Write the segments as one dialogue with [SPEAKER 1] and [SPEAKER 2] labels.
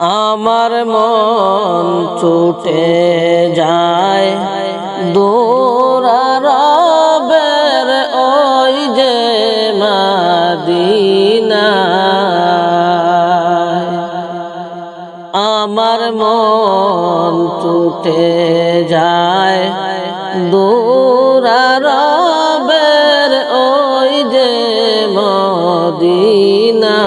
[SPEAKER 1] আমার মন ছুটে যায়। দূরারবের ওই যে মাদিনা আমার মন ছুটে যায়। দূরারবের ওই যে মদিনা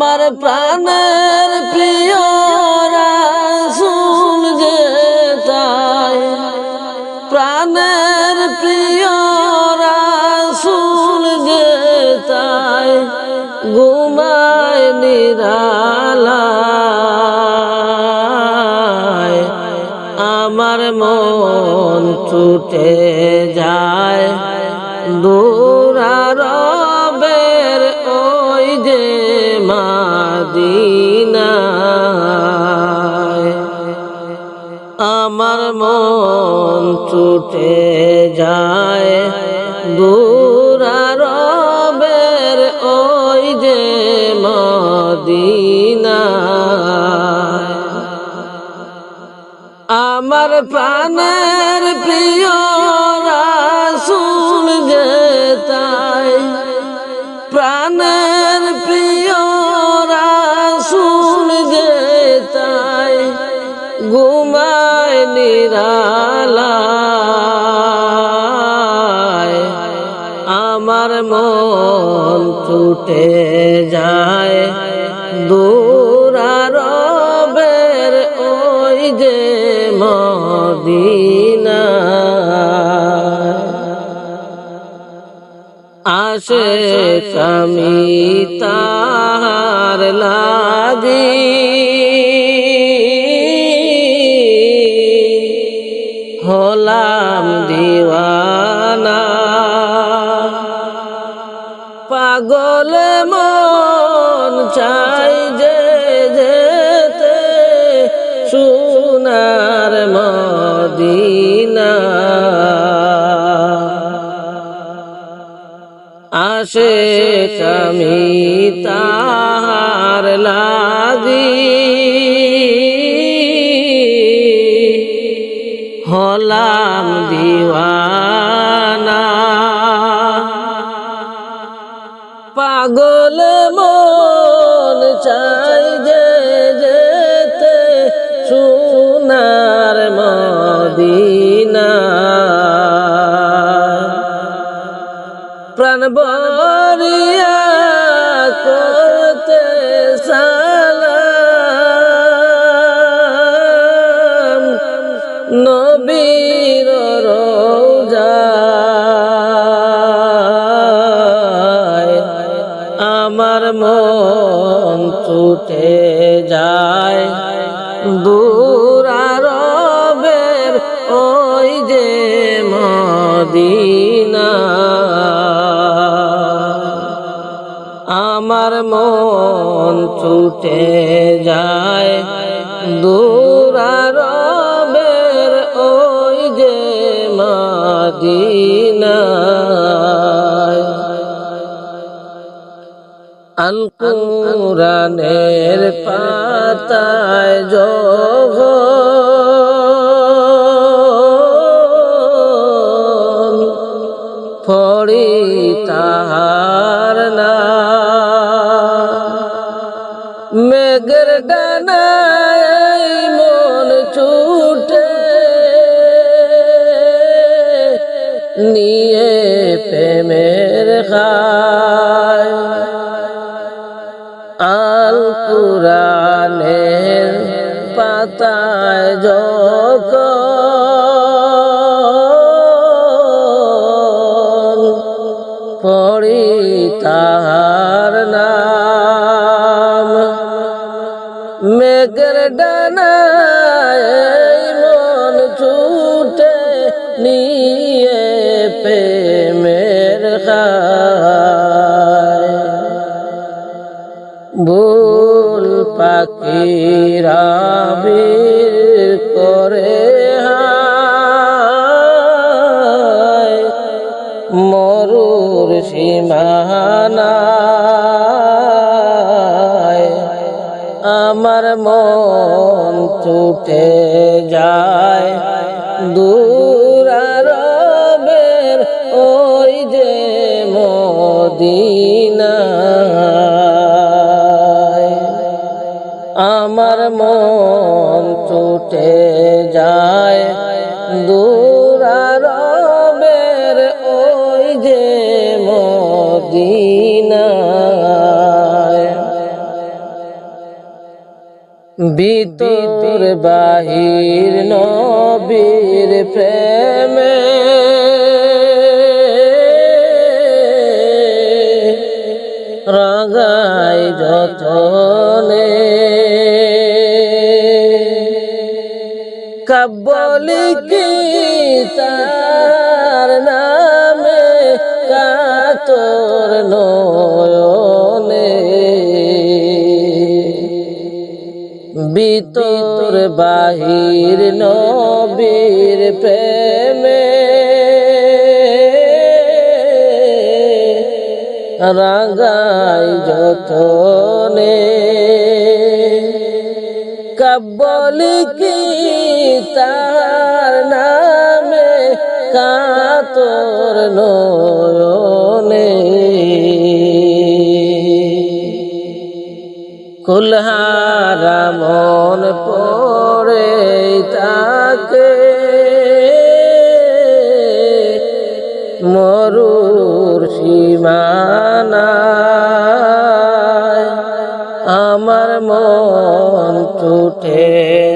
[SPEAKER 1] আমার প্রাণের প্রিয় রাসূল যে তাই। প্রাণের প্রিয় রাসূল যে তাই। ঘুমায় নিরালায়। আমার মন ছুটে যায়। দূরারবের আমার মন ছুটে যায়। দূরারবের ওই যে মদিনা। আমার প্রাণের প্রিয় রাসূল যে তাই। নিরালায় আমার মন ছুটে যায়। দূরারবের ওই যে মদিনা আসে কামি তার লাগি পাগল মন চাই যে যেতে সোনার মদিনা। আসে আমি তার লাগি হলাম দিওয়ানা। পাগল মন চাই যে যেতে সোনার মদিনা। প্রাণ যায়। দূরারবের ওই যে মদিনা। আমার মন ছুটে যায়। দূরারবের ওই যে মদিনা। আল কুরানের পাতায় যখন ফড়ি তাহার না। মেঘের ডানায় মন ছুটে নিয়ে প্রেমের খায় যখন পড়ি তাহার নাম। মেঘের ডানায় মন ছুটে নিয়ে প্রেমের খায়। ভুল পাখিরা আমার মন ছুটে যায়। দূর আরবের ওই যে মদিনায় আমার মন ছুটে যায়। দূর আরবের ওই যে মদিনায় ভিতর বাহির নবীর প্রেমে। রাগাই যতনে। কাব্বলি কি তার নামে কাতর নয়নে ভিতর বাহির নবীর প্রেমে। রাগাই যতনে কাব্বলি কি তার নামে? কাতর নয়নে কুলহারা মন পরে তাকে মরুর সীমানা আমার মন ছুটে